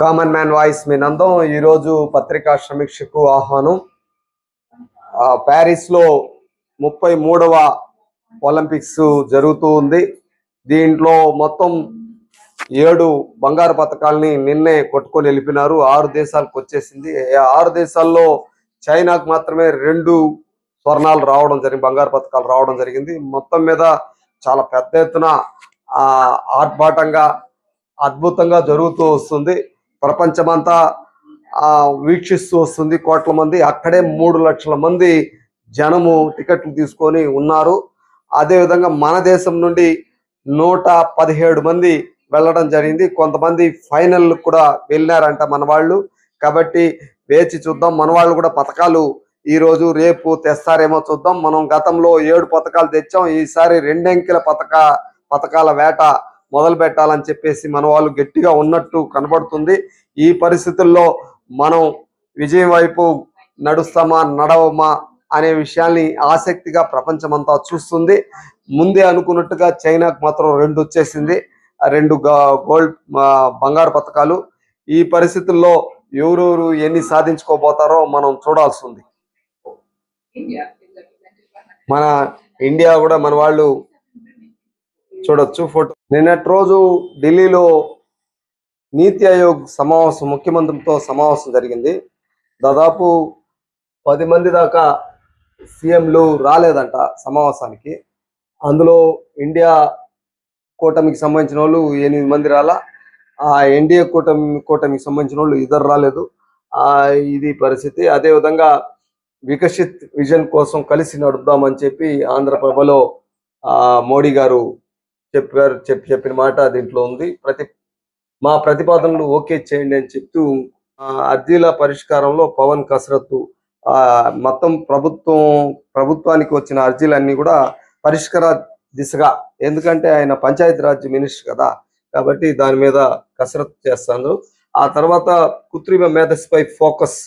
Common man voice మీ నందం. ఈరోజు పత్రికా సమీక్షకు ఆహ్వానం. ప్యారిస్లో ముప్పై మూడవ ఒలింపిక్స్ జరుగుతూ ఉంది. దీంట్లో మొత్తం ఏడు బంగారు పథకాలని నిన్నే కొట్టుకొని వెళ్ళిపోయినారు ఆరు దేశాలకు వచ్చేసింది. ఆరు దేశాల్లో చైనాకు మాత్రమే రెండు స్వర్ణాలు రావడం జరిగింది. బంగారు పథకాలు రావడం జరిగింది. మొత్తం మీద చాలా పెద్ద ఎత్తున ఆర్భాటంగా అద్భుతంగా జరుగుతూ వస్తుంది. ప్రపంచమంతా ఆ, వీక్షిస్తూ వస్తుంది కోట్ల మంది. అక్కడే మూడు లక్షల మంది జనము టికెట్లు తీసుకొని ఉన్నారు. అదేవిధంగా మన దేశం నుండి నూట పదిహేడు మంది వెళ్ళడం జరిగింది. కొంతమంది ఫైనల్ కూడా వెళ్ళినారంట మన వాళ్ళు కాబట్టి వేచి చూద్దాం. మన వాళ్ళు కూడా పథకాలు ఈ రోజు రేపు తెస్తారేమో చూద్దాం. మనం గతంలో ఏడు పథకాలు తెచ్చాం. ఈసారి రెండంకెల పథక పథకాల వేట మొదలు పెట్టాలని చెప్పేసి మన వాళ్ళు గట్టిగా ఉన్నట్టు కనబడుతుంది. ఈ పరిస్థితుల్లో మనం విజయం వైపు నడుస్తామా నడవమా అనే విషయాల్ని ఆసక్తిగా ప్రపంచమంతా చూస్తుంది. ముందే అనుకున్నట్టుగా చైనాకు మాత్రం రెండు వచ్చేసింది. రెండు గోల్డ్ బంగారు పథకాలు ఈ పరిస్థితుల్లో ఎవరెవరు ఎన్ని సాధించుకోబోతారో మనం చూడాల్సి ఉంది మన ఇండియా కూడా మన వాళ్ళు చూడొచ్చు ఫోటో నిన్నటి రోజు ఢిల్లీలో నీతి ఆయోగ్ సమావేశం ముఖ్యమంత్రితో సమావేశం జరిగింది. దాదాపు పది మంది దాకా సీఎంలు రాలేదంట సమావేశానికి. అందులో ఇండియా కూటమికి సంబంధించిన వాళ్ళు ఎనిమిది మంది రాలా. ఆ ఎన్డీఏ కూటమి కూటమికి సంబంధించిన వాళ్ళు ఇద్దరు రాలేదు. ఆ ఇది పరిస్థితి. అదేవిధంగా వికసిత్ విజన్ కోసం కలిసి నడుద్దామని చెప్పి ఆంధ్రప్రభలో ఆ, మోడీ గారు చెప్పారు చెప్పి చెప్పిన మాట దీంట్లో ఉంది. ప్రతి మా ప్రతిపాదనలు ఓకే చేయండి అని చెప్తూ అర్జీల పరిష్కారంలో పవన్ కసరత్తు మొత్తం ప్రభుత్వం ప్రభుత్వానికి వచ్చిన అర్జీలన్నీ కూడా పరిష్కార దిశగా. ఎందుకంటే ఆయన పంచాయతీరాజ్ మినిస్టర్ కదా కాబట్టి దాని మీద కసరత్తు చేస్తాను ఆ తర్వాత కృత్రిమ మేధస్సుపై ఫోకస్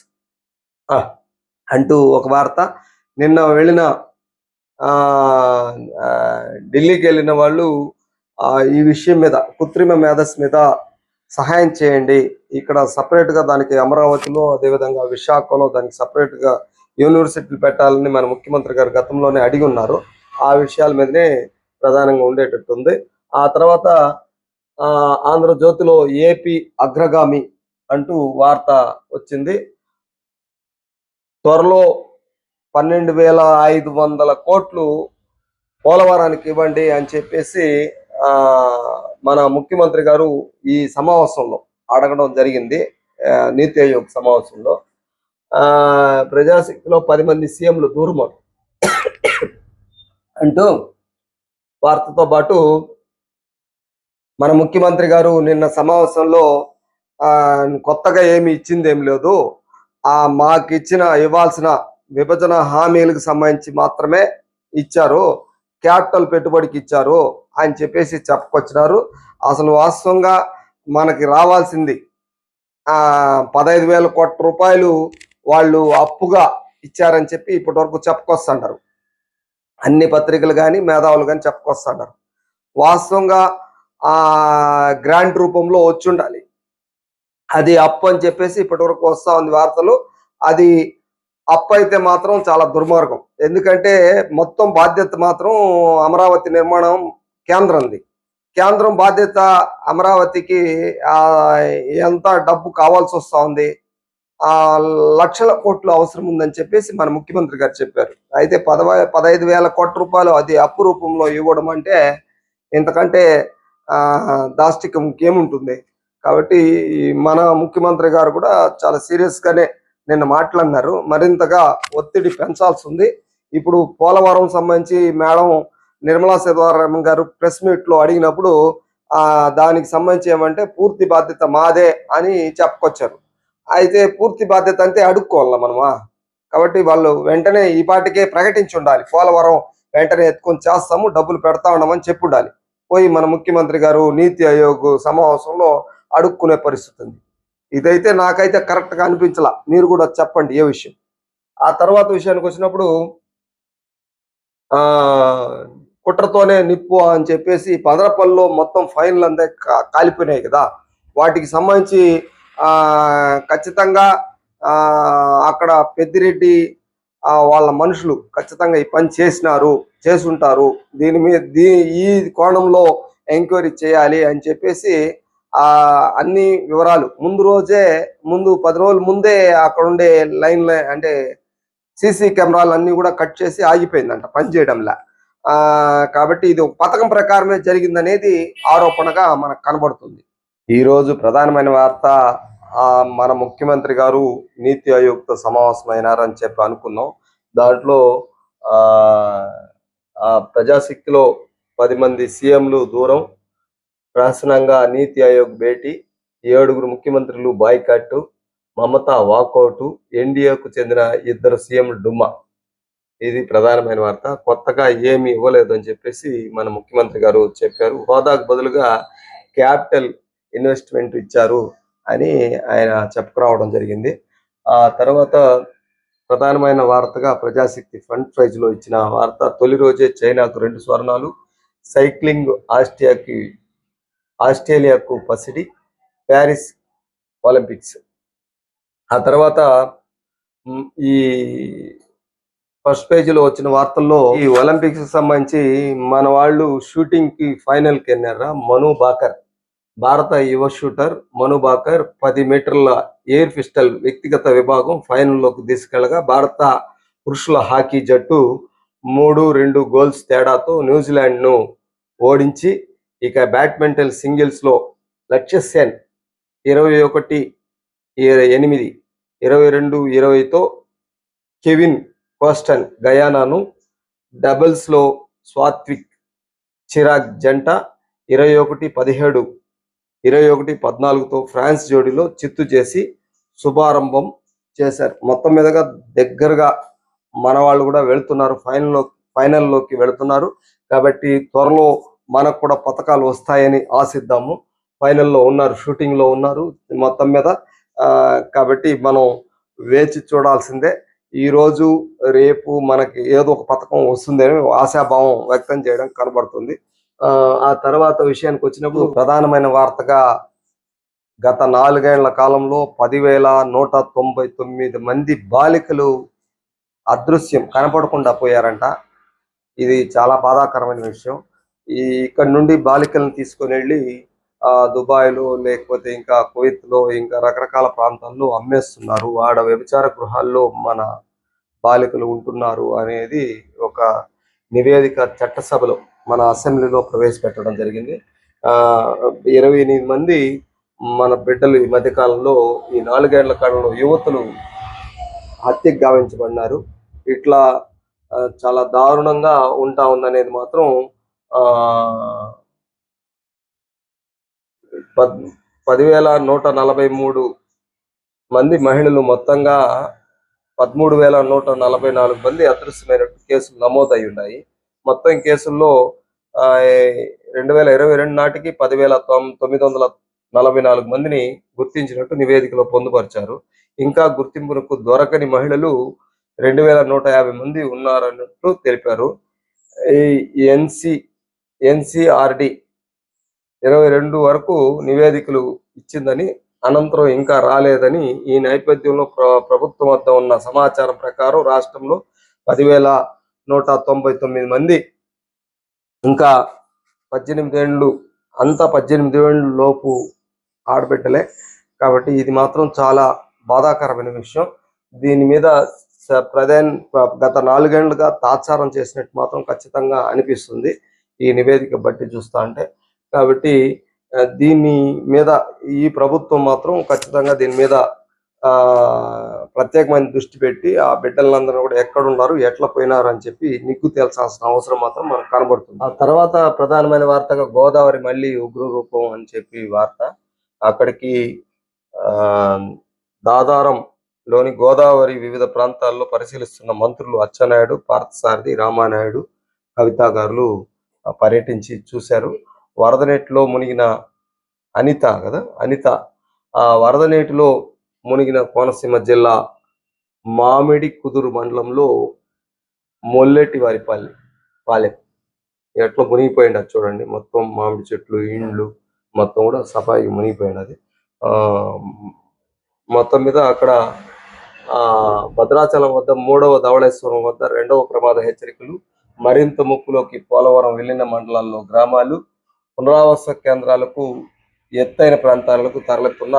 అంటూ ఒక వార్త. నిన్న వెళ్ళిన ఢిల్లీకి వెళ్ళిన వాళ్ళు ఈ విషయం మీద కృత్రిమ మేధస్ మీద సహాయం చేయండి. ఇక్కడ సపరేట్గా దానికి అమరావతిలో అదేవిధంగా విశాఖలో దానికి సపరేట్గా యూనివర్సిటీలు పెట్టాలని మన ముఖ్యమంత్రి గారు గతంలోనే అడిగి ఉన్నారు. ఆ విషయాల మీదనే ప్రధానంగా ఉండేటట్టుంది ఆ తర్వాత ఆ, ఆంధ్రజ్యోతిలో ఏపీ అగ్రగామి అంటూ వార్త వచ్చింది. త్వరలో పన్నెండు వేల ఐదు వందల కోట్లు పోలవరానికి ఇవ్వండి అని చెప్పేసి మన ముఖ్యమంత్రి గారు ఈ సమావేశంలో అడగడం జరిగింది నీతి ఆయోగ్ సమావేశంలో. ఆ ప్రజాశక్తిలో పది మంది సీఎంలు దూరమారు అంటూ వార్తతో పాటు మన ముఖ్యమంత్రి గారు నిన్న సమావేశంలో ఆ కొత్తగా ఏమి ఇచ్చింది ఏం లేదు. ఆ మాకు ఇచ్చిన ఇవ్వాల్సిన విభజన హామీలకు సంబంధించి మాత్రమే ఇచ్చారు. క్యాపిటల్ పెట్టుబడికి ఇచ్చారు అని చెప్పేసి చెప్పుకొచ్చినారు. అసలు వాస్తవంగా మనకి రావాల్సింది పదహైదు వేల కోట్ల రూపాయలు వాళ్ళు అప్పుగా ఇచ్చారని చెప్పి ఇప్పటి వరకు చెప్పుకొస్తుంటారు అన్ని పత్రికలు కానీ మేధావులు కానీ చెప్పుకొస్తుంటారు వాస్తవంగా ఆ గ్రాంట్ రూపంలో వచ్చి ఉండాలి అది అప్పు అని చెప్పేసి ఇప్పటి వరకు ఉంది వార్తలు. అది అప్పు అయితే మాత్రం చాలా దుర్మార్గం. ఎందుకంటే మొత్తం బాధ్యత మాత్రం అమరావతి నిర్మాణం కేంద్రంది. కేంద్రం బాధ్యత అమరావతికి ఎంత డబ్బు కావాల్సి వస్తూ ఉంది ఆ లక్షల కోట్లు అవసరం ఉందని చెప్పేసి మన ముఖ్యమంత్రి గారు చెప్పారు. అయితే పదవ పదహైదు వేల కోట్ల రూపాయలు అది అప్పు రూపంలో ఇవ్వడం అంటే ఇంతకంటే ఆ దాష్టికం ఇంకేముంటుంది. కాబట్టి మన ముఖ్యమంత్రి గారు కూడా చాలా సీరియస్ గానే నిన్న మాట్లాడినారు మరింతగా ఒత్తిడి పెంచాల్సి ఉంది ఇప్పుడు పోలవరం సంబంధించి మేడం నిర్మలా సీతారామన్ గారు ప్రెస్ మీట్లో అడిగినప్పుడు ఆ దానికి సంబంధించి ఏమంటే పూర్తి బాధ్యత మాదే అని చెప్పుకొచ్చారు. అయితే పూర్తి బాధ్యత అంటే అడుక్కోవాలా మనమా? కాబట్టి వాళ్ళు వెంటనే ఈ పాటికే ప్రకటించి ఉండాలి. పోలవరం వెంటనే ఎత్తుకొని చేస్తాము డబ్బులు పెడతా ఉండమని చెప్పి ఉండాలి. పోయి మన ముఖ్యమంత్రి గారు నీతి ఆయోగ్ సమావేశంలో అడుక్కునే పరిస్థితి ఉంది ఇదైతే నాకైతే కరెక్ట్గా అనిపించలా. మీరు కూడా చెప్పండి ఏ విషయం. ఆ తర్వాత విషయానికి వచ్చినప్పుడు ఆ కుట్రతోనే నిప్పు అని చెప్పేసి పదరపల్లిలో మొత్తం ఫైన్లు అంతా కాలిపోయినాయి కదా. వాటికి సంబంధించి ఖచ్చితంగా అక్కడ పెద్దిరెడ్డి వాళ్ళ మనుషులు ఖచ్చితంగా ఈ పని చేసినారు చేసుంటారు. దీని మీద దీ ఈ కోణంలో ఎంక్వైరీ చేయాలి అని చెప్పేసి ఆ అన్ని వివరాలు. ముందు రోజే ముందు పది రోజుల ముందే అక్కడ ఉండే లైన్ అంటే సీసీ కెమెరాలు అన్ని కూడా కట్ చేసి ఆగిపోయిందంట పని చేయడంలా. ఆ కాబట్టి ఇది ఒక పథకం ప్రకారమే జరిగిందనేది ఆరోపణగా మనకు కనబడుతుంది. ఈ రోజు ప్రధానమైన వార్త ఆ, మన ముఖ్యమంత్రి గారు నీతి ఆయోగ్తో సమావేశమైనారని చెప్పి అనుకున్నాం. దాంట్లో ఆ ఆ ప్రజాశక్తిలో పది మంది సీఎంలు దూరం ప్రహసనంగా నీతి ఆయోగ్ భేటీ ఏడుగురు ముఖ్యమంత్రులు బాయ్కాట్ మమతా వాకౌటు ఎన్డీఏకు చెందిన ఇద్దరు సీఎంలు డుమ్మా. ఇది ప్రధానమైన వార్త. కొత్తగా ఏమి ఇవ్వలేదు అని చెప్పేసి మన ముఖ్యమంత్రి గారు చెప్పారు. హోదాకు బదులుగా క్యాపిటల్ ఇన్వెస్ట్మెంట్ ఇచ్చారు అని ఆయన చెప్పుకురావడం జరిగింది. ఆ తర్వాత ప్రధానమైన వార్తగా ప్రజాశక్తి ఫండ్ ప్రైజ్లో ఇచ్చిన వార్త తొలి రోజే చైనాకు రెండు స్వర్ణాలు సైక్లింగ్ ఆస్ట్రియాకి ఆస్ట్రేలియాకు పసిడి ప్యారిస్ ఒలింపిక్స్. ఆ తర్వాత ఈ ఫస్ట్ పేజీలో వచ్చిన వార్తల్లో ఈ ఒలింపిక్స్కి సంబంధించి మన వాళ్ళు షూటింగ్కి ఫైనల్ వెళ్ళారా మను బాకర్. భారత యువ షూటర్ మను బాకర్ పది మీటర్ల ఎయిర్ పిస్టల్ వ్యక్తిగత విభాగం ఫైనల్లోకి తీసుకెళ్ళగా భారత పురుషుల హాకీ జట్టు మూడు రెండు గోల్స్ తేడాతో న్యూజిలాండ్ను ఓడించి ఇక బ్యాడ్మింటన్ సింగిల్స్లో లక్ష్య సెన్ ఇరవై ఒకటి ఎనిమిది ఇరవై రెండు ఇరవైతో కెవిన్ కోస్టన్ గయానాను డబుల్స్లో స్వాత్విక్ చిరాగ్ జంట ఇరవై ఒకటి పదిహేడు ఇరవై ఒకటి పద్నాలుగుతో ఫ్రాన్స్ జోడీలో చిత్తు చేసి శుభారంభం చేశారు. మొత్తం మీదుగా దగ్గరగా మన వాళ్ళు కూడా వెళ్తున్నారు. ఫైనల్లో ఫైనల్లోకి వెళుతున్నారు. కాబట్టి త్వరలో మనకు కూడా పథకాలు వస్తాయని ఆశిద్దాము. ఫైనల్లో ఉన్నారు షూటింగ్లో ఉన్నారు మొత్తం మీద. ఆ, కాబట్టి మనం వేచి చూడాల్సిందే. ఈ రోజు రేపు మనకి ఏదో ఒక పథకం వస్తుందని ఆశాభావం వ్యక్తం చేయడం కనబడుతుంది. ఆ, ఆ తర్వాత విషయానికి వచ్చినప్పుడు ప్రధానమైన వార్తగా గత నాలుగేళ్ళ కాలంలో పదివేల నూట తొంభై తొమ్మిది మంది బాలికలు అదృశ్యం కనపడకుండా పోయారంట. ఇది చాలా బాధాకరమైన విషయం. ఈ ఇక్కడ నుండి బాలికలను తీసుకొని వెళ్ళి ఆ దుబాయ్లో లేకపోతే ఇంకా కువైత్లో ఇంకా రకరకాల ప్రాంతాల్లో అమ్మేస్తున్నారు. ఆడ వ్యభిచార గృహాల్లో మన బాలికలు ఉంటున్నారు అనేది ఒక నివేదిక చట్టసభలో మన అసెంబ్లీలో ప్రవేశపెట్టడం జరిగింది. ఆ ఇరవై ఎనిమిది మంది మన బిడ్డలు ఈ మధ్య కాలంలో ఈ నాలుగేళ్ళ కాలంలో యువతులు హత్యకు గావించబడినారు. ఇట్లా చాలా దారుణంగా ఉంటా ఉందనేది మాత్రం పదివేల నూట నలభై మూడు మంది మహిళలు మొత్తంగా పదమూడు వేల నూట నలభై నాలుగు మంది అదృశ్యమైన కేసులు నమోదై ఉన్నాయి. మొత్తం కేసుల్లో ఆ, రెండు వేల ఇరవై రెండు నాటికి పదివేల తొమ్మిది వందల నలభై నాలుగు మందిని గుర్తించినట్టు నివేదికలో పొందుపరిచారు. ఇంకా గుర్తింపునకు దొరకని మహిళలు రెండు వేల నూట యాభై మంది ఉన్నారన్నట్టు తెలిపారు. ఈ ఎన్సి ఎన్సిఆర్డి ఇరవై రెండు వరకు నివేదికలు ఇచ్చిందని అనంతరం ఇంకా రాలేదని ఈ నేపథ్యంలో ప్ర ప్రభుత్వం వద్ద ఉన్న సమాచారం ప్రకారం రాష్ట్రంలో పదివేల నూట తొంభై తొమ్మిది మంది ఇంకా పద్దెనిమిది ఏళ్ళు అంతా పద్దెనిమిది ఏళ్ళ లోపు ఆడబిడ్డలే. కాబట్టి ఇది మాత్రం చాలా బాధాకరమైన విషయం. దీని మీద ప్రధాన గత నాలుగేళ్ళుగా తాత్సారం చేసినట్టు మాత్రం ఖచ్చితంగా అనిపిస్తుంది. ఈ నివేదిక బట్టి చూస్తా అంటే. కాబట్టి దీని మీద ఈ ప్రభుత్వం మాత్రం ఖచ్చితంగా దీని మీద ఆ ప్రత్యేకమైన దృష్టి పెట్టి ఆ బిడ్డలందరూ కూడా ఎక్కడ ఉన్నారు ఎట్లా పోయినారు అని చెప్పి నిగ్గు తేల్చాల్సిన అవసరం మాత్రం మనకు కనబడుతుంది. ఆ తర్వాత ప్రధానమైన వార్తగా గోదావరి మళ్ళీ ఉగ్ర రూపం అని చెప్పి వార్త. అక్కడికి ఆ దాదారం లోని గోదావరి వివిధ ప్రాంతాల్లో పరిశీలిస్తున్న మంత్రులు అచ్చెన్నాయుడు పార్థసారథి రామానాయుడు కవితా గారులు పర్యటించి చూశారు. వరద నీటిలో మునిగిన అనిత కదా? అనిత ఆ వరద నీటిలో మునిగిన కోనసీమ జిల్లా మామిడి కుదురు మండలంలో మొల్లెటి వారిపల్లి పాలెం. ఎట్లా మునిగిపోయింది అది చూడండి. మొత్తం మామిడి చెట్లు ఇండ్లు మొత్తం కూడా సఫాయి మునిగిపోయింది అది. ఆ, మొత్తం మీద అక్కడ ఆ భద్రాచలం వద్ద మూడవ ధవళేశ్వరం వద్ద రెండవ ప్రమాద హెచ్చరికలు మరింత ముక్కులోకి పోలవరం వెళ్ళిన మండలాల్లో గ్రామాలు పునరావాస కేంద్రాలకు ఎత్తైన ప్రాంతాలకు తరలిస్తున్న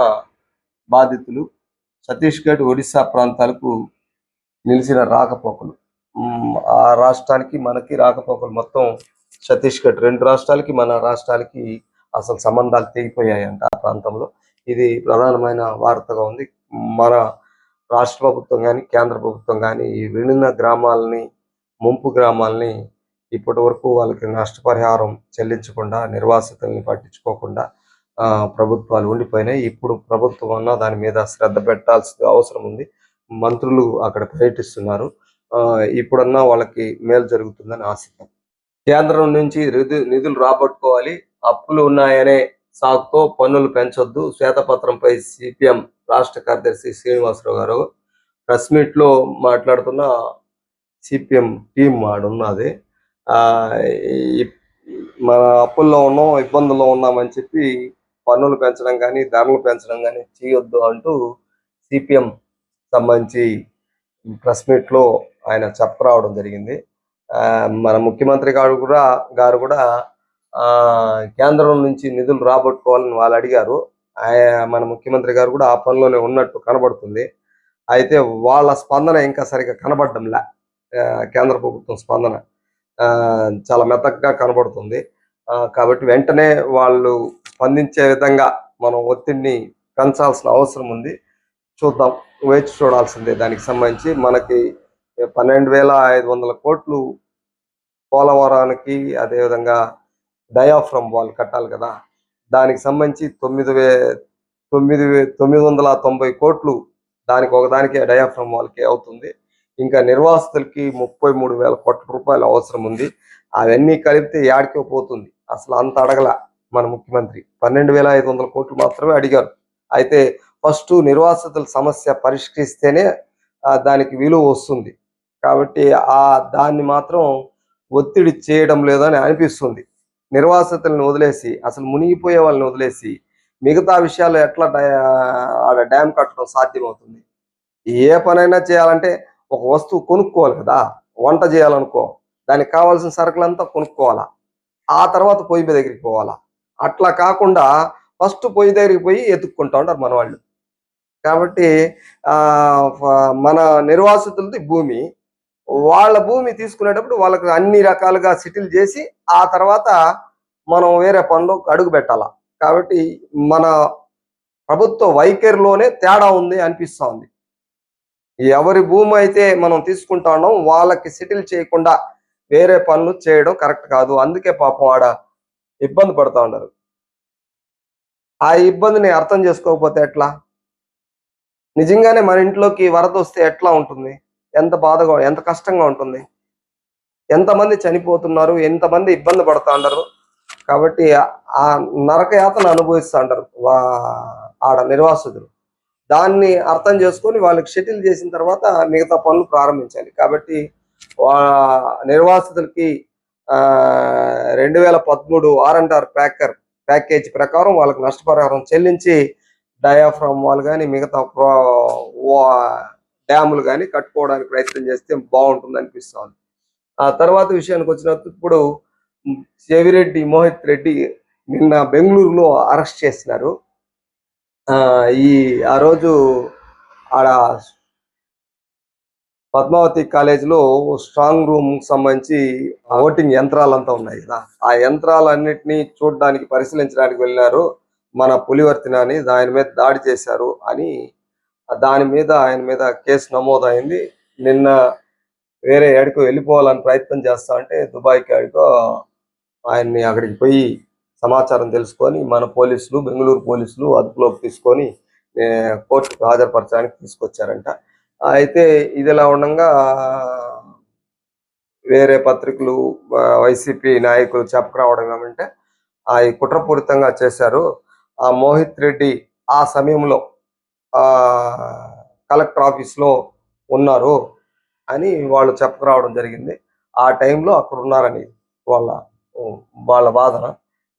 బాధితులు ఛత్తీస్గఢ్ ఒడిశా ప్రాంతాలకు నిలిచిన రాకపోకలు. ఆ రాష్ట్రానికి మనకి రాకపోకలు మొత్తం ఛత్తీస్గఢ్ రెండు రాష్ట్రాలకి మన రాష్ట్రాలకి అసలు సంబంధాలు తెగిపోయాయంట ఆ ప్రాంతంలో. ఇది ప్రధానమైన వార్తగా ఉంది. మన రాష్ట్ర ప్రభుత్వం కానీ కేంద్ర ప్రభుత్వం కానీ వెళ్ళిన గ్రామాలని ముంపు గ్రామాలని ఇప్పటి వరకు వాళ్ళకి నష్టపరిహారం చెల్లించకుండా నిర్వాసితుల్ని పట్టించుకోకుండా ఆ, ప్రభుత్వాలు ఉండిపోయినాయి. ఇప్పుడు ప్రభుత్వం అన్న దాని మీద శ్రద్ధ పెట్టాల్సిన అవసరం ఉంది. మంత్రులు అక్కడ పర్యటిస్తున్నారు. ఆ, ఇప్పుడన్నా వాళ్ళకి మేలు జరుగుతుందని ఆశిద్దాం. కేంద్రం నుంచి నిధులు రాబట్టుకోవాలి. అప్పులు ఉన్నాయనే సాకుతో పన్నులు పెంచొద్దు. శ్వేతపత్రంపై సిపిఎం రాష్ట్ర కార్యదర్శి శ్రీనివాసరావు గారు ప్రెస్ మీట్లో మాట్లాడుతున్న సిపిఎం టీం ఆడున్నది ఆ మన అప్పుల్లో ఉన్నాం ఇబ్బందుల్లో ఉన్నామని చెప్పి పన్నులు పెంచడం కానీ ధరలు పెంచడం కానీ చేయొద్దు అంటూ సిపిఎం సంబంధించి ప్రెస్ మీట్లో ఆయన చెప్పరావడం జరిగింది. ఆ, మన ముఖ్యమంత్రి గారు కూడా గారు కూడా ఆ కేంద్రం నుంచి నిధులు రాబట్టుకోవాలని వాళ్ళు అడిగారు. మన ముఖ్యమంత్రి గారు కూడా ఆ పనిలోనే ఉన్నట్టు కనబడుతుంది. అయితే వాళ్ళ స్పందన ఇంకా సరిగ్గా కనబడడంలే. కేంద్ర ప్రభుత్వం స్పందన ఆ, చాలా మెతగ్గా కనబడుతుంది. ఆ, కాబట్టి వెంటనే వాళ్ళు స్పందించే విధంగా మనం ఒత్తిడిని పెంచాల్సిన అవసరం ఉంది. చూద్దాం వేచి చూడాల్సిందే దానికి సంబంధించి. మనకి పన్నెండు వేల ఐదు వందల కోట్లు పోలవరానికి అదేవిధంగా డయాఫ్రమ్ వాల్ కట్టాలి కదా. దానికి సంబంధించి తొమ్మిది వే తొమ్మిది తొమ్మిది వందల తొంభై కోట్లు దానికి ఒకదానికి డయాఫ్రమ్ వాళ్ళకి అవుతుంది. ఇంకా నిర్వాసితులకి ముప్పై మూడు వేల కోట్ల రూపాయలు అవసరం ఉంది. అవన్నీ కలిపితే యాడికో పోతుంది. అసలు అంత అడగల మన ముఖ్యమంత్రి. పన్నెండు వేల ఐదు వందల కోట్లు మాత్రమే అడిగారు. అయితే ఫస్ట్ నిర్వాసితుల సమస్య పరిష్కరిస్తేనే దానికి విలువ వస్తుంది. కాబట్టి ఆ దాన్ని మాత్రం ఒత్తిడి చేయడం లేదని అనిపిస్తుంది. నిర్వాసితులను వదిలేసి అసలు మునిగిపోయే వాళ్ళని వదిలేసి మిగతా విషయాలు ఎట్లా ఆడ డ్యామ్ కట్టడం సాధ్యమవుతుంది? ఏ పనైనా చేయాలంటే ఒక వస్తువు కొనుక్కోవాలి కదా వంట చేయాలనుకో దానికి కావాల్సిన సరుకులంతా కొనుక్కోవాలా? ఆ తర్వాత పొయ్యి దగ్గరికి పోవాలా? అట్లా కాకుండా ఫస్ట్ పొయ్యి దగ్గరికి పోయి ఎత్తుక్కుంటా ఉంటారు మన వాళ్ళు కాబట్టి ఆ మన నిర్వాసితులది భూమి. వాళ్ళ భూమి తీసుకునేటప్పుడు వాళ్ళకి అన్ని రకాలుగా సెటిల్ చేసి ఆ తర్వాత మనం వేరే పనులు అడుగు పెట్టాల? కాబట్టి మన ప్రభుత్వ వైఖరిలోనే తేడా ఉంది అనిపిస్తూ ఉంది. ఎవరి భూమి అయితే మనం తీసుకుంటా వాళ్ళకి సెటిల్ చేయకుండా వేరే పనులు చేయడం కరెక్ట్ కాదు. అందుకే పాపం ఆడ ఇబ్బంది పడుతూ ఉండరు ఆ ఇబ్బందిని అర్థం చేసుకోకపోతే ఎట్లా? నిజంగానే మన ఇంట్లోకి వరద వస్తే ఎట్లా ఉంటుంది? ఎంత బాధగా ఎంత కష్టంగా ఉంటుంది? ఎంతమంది చనిపోతున్నారు? ఎంతమంది ఇబ్బంది పడుతూ ఉండరు కాబట్టి ఆ- నరకయాతను అనుభవిస్తూ ఉంటారు వా ఆడ నిర్వాసితులు. దాన్ని అర్థం చేసుకొని వాళ్ళకి షటిల్ చేసిన తర్వాత మిగతా పనులు ప్రారంభించాలి. కాబట్టి వా నిర్వాసితులకి ఆ రెండు వేల పదమూడు R and R packer package ప్రకారం వాళ్ళకి నష్టపరిహారం చెల్లించి డయాఫ్రామ్ వాళ్ళు కానీ మిగతా వా- డ్యాములు కానీ కట్టుకోవడానికి ప్రయత్నం చేస్తే బాగుంటుంది అనిపిస్తుంది. ఆ తర్వాత విషయానికి వచ్చినప్పుడు ఇప్పుడు చెవిరెడ్డి మోహిత్ రెడ్డి నిన్న బెంగళూరులో అరెస్ట్ చేసినారు. ఈ ఆ రోజు ఆడ పద్మావతి కాలేజీలో స్ట్రాంగ్ రూమ్ సంబంధించి ఓటింగ్ యంత్రాలంతా ఉన్నాయి కదా. ఆ యంత్రాలన్నింటినీ చూడడానికి పరిశీలించడానికి వెళ్ళినారు. మన పులివర్తిన అని దాని మీద దాడి చేశారు అని దాని మీద ఆయన మీద కేసు నమోదైంది. నిన్న వేరే ఏడుకో వెళ్ళిపోవాలని ప్రయత్నం చేస్తా అంటే దుబాయ్కి ఎక్కడికో ఆయన్ని అక్కడికి పోయి సమాచారం తెలుసుకొని మన పోలీసులు బెంగళూరు పోలీసులు అదుపులోకి తీసుకొని కోర్టుకు హాజరుపరచడానికి తీసుకొచ్చారంట. అయితే ఇదిలా ఉండగా వేరే పత్రికలు వైసీపీ నాయకులు చెప్పకరావడం ఏమంటే ఆ కుట్రపూరితంగా చేశారు. ఆ మోహిత్ రెడ్డి ఆ సమయంలో ఆ కలెక్టర్ ఆఫీస్లో ఉన్నారు అని వాళ్ళు చెప్పకరావడం జరిగింది. ఆ టైంలో అక్కడ ఉన్నారని వాళ్ళ వాళ్ళ వాదన.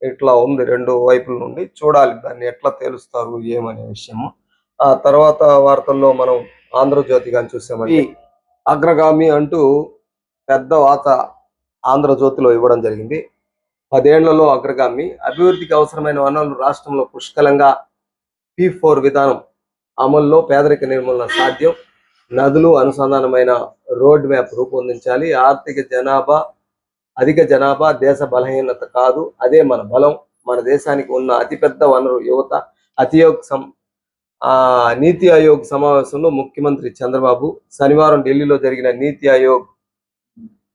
ఇట్లా ఉంది రెండు వైపుల నుండి. చూడాలి దాన్ని ఎట్లా తేలుస్తారు ఏమనే విషయము. ఆ తర్వాత వార్తల్లో మనం ఆంధ్రజ్యోతి కానీ చూసామంటే అగ్రగామి అంటూ పెద్ద వార్త ఆంధ్రజ్యోతిలో ఇవ్వడం జరిగింది. పదేళ్ళలో అగ్రగామి అభివృద్ధికి అవసరమైన వనరులు రాష్ట్రంలో పుష్కలంగా పి ఫోర్ విధానం అమల్లో పేదరిక నిర్మూలన సాధ్యం. నదులు అనుసంధానమైన రోడ్ మ్యాప్ రూపొందించాలి. ఆర్థిక జనాభా అధిక జనాభా దేశ బలహీనత కాదు. అదే మన బలం. మన దేశానికి ఉన్న అతిపెద్ద వనరు యువత. అతియోగ్ సం ఆ నీతి ఆయోగ్ సమావేశంలో ముఖ్యమంత్రి చంద్రబాబు శనివారం ఢిల్లీలో జరిగిన నీతి ఆయోగ్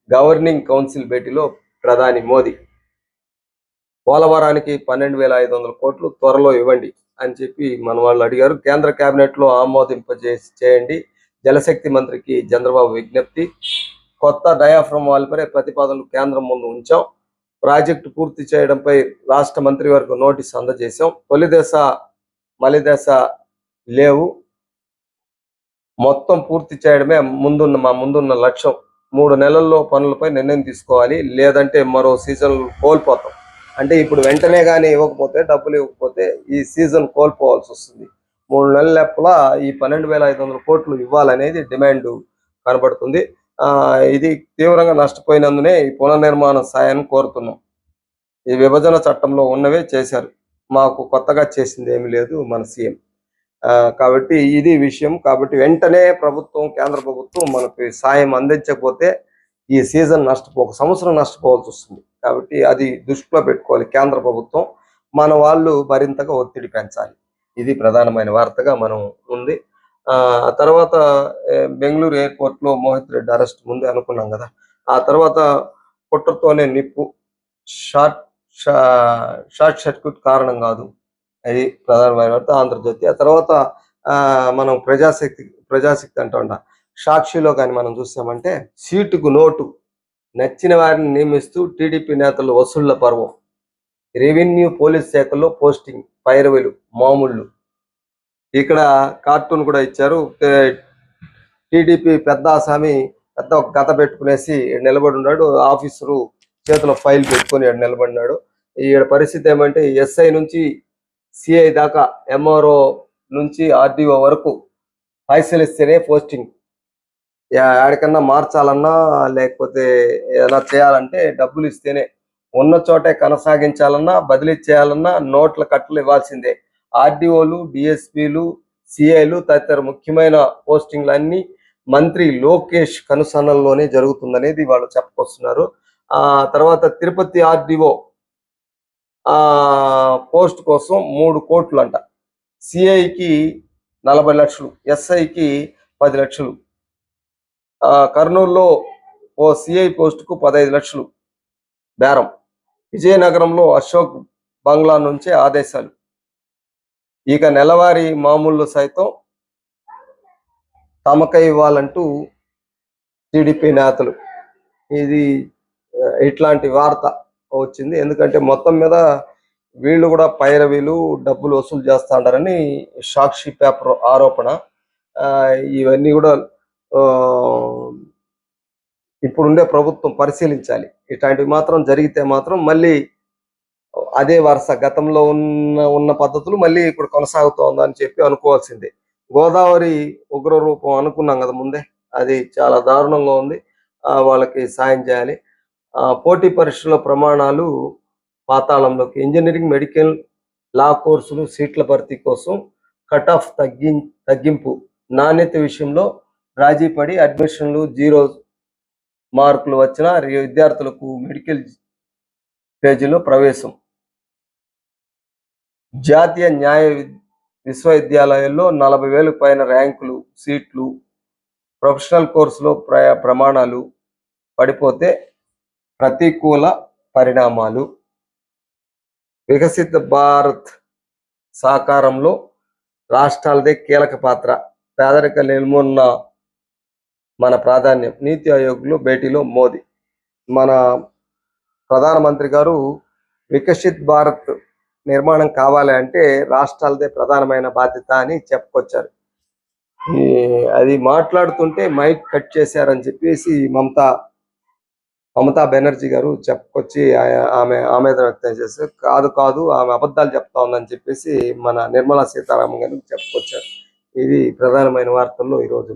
గవర్నింగ్ కౌన్సిల్ భేటీలో ప్రధాని మోదీ. పోలవరానికి పన్నెండు వేల ఐదు వందల కోట్లు త్వరలో ఇవ్వండి అని చెప్పి మన వాళ్ళు అడిగారు. కేంద్ర కేబినెట్లో ఆమోదింపజేసి చేయండి. జలశక్తి మంత్రికి చంద్రబాబు విజ్ఞప్తి. కొత్త డయాఫ్రమ్ వాల్పై ప్రతిపాదనలు కేంద్రం ముందు ఉంచాం. ప్రాజెక్టు పూర్తి చేయడంపై రాష్ట్ర మంత్రి వరకు నోటీస్ అందజేశాం. తొలి దశ మలి దశ లేవు. మొత్తం పూర్తి చేయడమే ముందున్న మా ముందున్న లక్ష్యం. మూడు నెలల్లో పనులపై నిర్ణయం తీసుకోవాలి. లేదంటే మరో సీజన్ కోల్పోతాం. అంటే ఇప్పుడు వెంటనే కానీ ఇవ్వకపోతే డబ్బులు ఇవ్వకపోతే ఈ సీజన్ కోల్పోవాల్సి వస్తుంది. మూడు నెలల లోపల ఈ పన్నెండు వేల ఐదు వందల కోట్లు ఇవ్వాలనేది డిమాండ్ కనబడుతుంది. ఇది తీవ్రంగా నష్టపోయినందునే ఈ పునర్నిర్మాణ సాయాన్ని కోరుతున్నాం. ఈ విభజన చట్టంలో ఉన్నవే చేశారు. మాకు కొత్తగా చేసింది ఏమీ లేదు మన సీఎం. కాబట్టి ఇది విషయం. కాబట్టి వెంటనే ప్రభుత్వం కేంద్ర ప్రభుత్వం మనకి సాయం అందించకపోతే ఈ సీజన్ నష్టపో ఒక సంవత్సరం నష్టపోవాల్సి వస్తుంది. కాబట్టి అది దృష్టిలో పెట్టుకోవాలి కేంద్ర ప్రభుత్వం. మన వాళ్ళు మరింతగా ఒత్తిడి పెంచాలి. ఇది ప్రధానమైన వార్తగా మనం ఉంది. తర్వాత బెంగళూరు ఎయిర్పోర్ట్లో మోహిత్ రెడ్డి అరెస్ట్ ముందే అనుకున్నాం కదా. ఆ తర్వాత పుట్టతోనే నిప్పు షార్ట్ షార్ట్ సర్క్యూట్ కారణం కాదు. అది ప్రధానమైన వార్త ఆంధ్రజ్యోతి. ఆ తర్వాత ఆ మనం ప్రజాశక్తి ప్రజాశక్తి అంటుండ సాక్షిలో కానీ మనం చూసామంటే సీటుకు నోటు నచ్చిన వారిని నియమిస్తూ టీడీపీ నేతలు వసూళ్ళ పర్వం. రెవెన్యూ పోలీస్ శాఖలో పోస్టింగ్ పైరవీలు మామూళ్ళు. ఇక్కడ కార్టూన్ కూడా ఇచ్చారు. టీడీపీ పెద్ద ఆసామి పెద్ద ఒక గత పెట్టుకునేసి నిలబడి ఉన్నాడు. ఆఫీసరు చేతిలో ఫైల్ పెట్టుకొని ఈడ నిలబడినాడు ఈడ పరిస్థితి ఏమంటే ఎస్ఐ నుంచి సిఐ దాకా ఎంఆర్ఓ నుంచి ఆర్డీఓ వరకు పైసలు ఇస్తేనే పోస్టింగ్ ఆడికన్నా మార్చాలన్నా లేకపోతే ఏదైనా చేయాలంటే డబ్బులు ఇస్తేనే. ఉన్న చోటే కొనసాగించాలన్నా బదిలీ చేయాలన్నా నోట్ల కట్టలు ఇవ్వాల్సిందే. ఆర్డీఓలు డిఎస్పీలు సిఐలు తదితర ముఖ్యమైన పోస్టింగ్లు అన్ని మంత్రి లోకేష్ కనుసన్నల్లోనే జరుగుతుందనేది వాళ్ళు చెప్పుకొస్తున్నారు. ఆ తర్వాత తిరుపతి ఆర్డీఓ ఆ పోస్ట్ కోసం మూడు కోట్లు అంట సిఐకి నలభై లక్షలు ఎస్ఐకి పది లక్షలు. కర్నూలులో ఓ సిఐ పోస్టుకు పదహైదు లక్షలు బేరం. విజయనగరంలో అశోక్ బంగ్లా నుంచే ఆదేశాలు. ఇక నెలవారీ మామూళ్ళు సైతం తమకై ఇవ్వాలంటూ టీడీపీ నేతలు. ఇది ఇట్లాంటి వార్త వచ్చింది. ఎందుకంటే మొత్తం మీద వీళ్ళు కూడా పైరవీలు డబ్బులు వసూలు చేస్తాడారని సాక్షి పేపర్ ఆరోపణ. ఇవన్నీ కూడా ఇప్పుడుండే ప్రభుత్వం పరిశీలించాలి. ఇట్లాంటివి మాత్రం జరిగితే మాత్రం మళ్ళీ అదే వరుస గతంలో ఉన్న ఉన్న పద్ధతులు మళ్ళీ ఇప్పుడు కొనసాగుతోందని చెప్పి అనుకోవాల్సిందే. గోదావరి ఉగ్ర రూపం అనుకున్నాం కదా ముందే? అది చాలా దారుణంగా ఉంది. వాళ్ళకి సాయం చేయాలి. పోటీ పరీక్షల ప్రమాణాలు పాతాళంలోకి ఇంజనీరింగ్ మెడికల్ లా కోర్సులు సీట్ల భర్తీ కోసం కట్ ఆఫ్ తగ్గి తగ్గింపు నాణ్యత విషయంలో రాజీ పడి అడ్మిషన్లు జీరో మార్కులు వచ్చిన విద్యార్థులకు మెడికల్ పేజీలో ప్రవేశం. జాతీయ న్యాయ విశ్వవిద్యాలయాల్లో నలభై వేలు పైన ర్యాంకులు సీట్లు ప్రొఫెషనల్ కోర్సులో ప్ర ప్రమాణాలు పడిపోతే ప్రతికూల పరిణామాలు. వికసిత భారత్ సాకారంలో రాష్ట్రాలదే కీలక పాత్ర. పేదరిక నిర్మూలన మన ప్రాధాన్యం. నీతి ఆయోగ్లో భేటీలో మోదీ. మన ప్రధానమంత్రి గారు వికసిత్ భారత్ నిర్మాణం కావాలి అంటే రాష్ట్రాలదే ప్రధానమైన బాధ్యత అని చెప్పుకొచ్చారు. ఈ అది మాట్లాడుతుంటే మైక్ కట్ చేశారని చెప్పేసి మమతా మమతా బెనర్జీ గారు చెప్పుకొచ్చి ఆమె ఆవేదన వ్యక్తం చేస్తే కాదు కాదు ఆమె అబద్ధాలు చెప్తా ఉందని చెప్పేసి మన నిర్మలా సీతారామన్ గారు చెప్పుకొచ్చారు. ఇది ప్రధానమైన వార్తల్లో ఈరోజు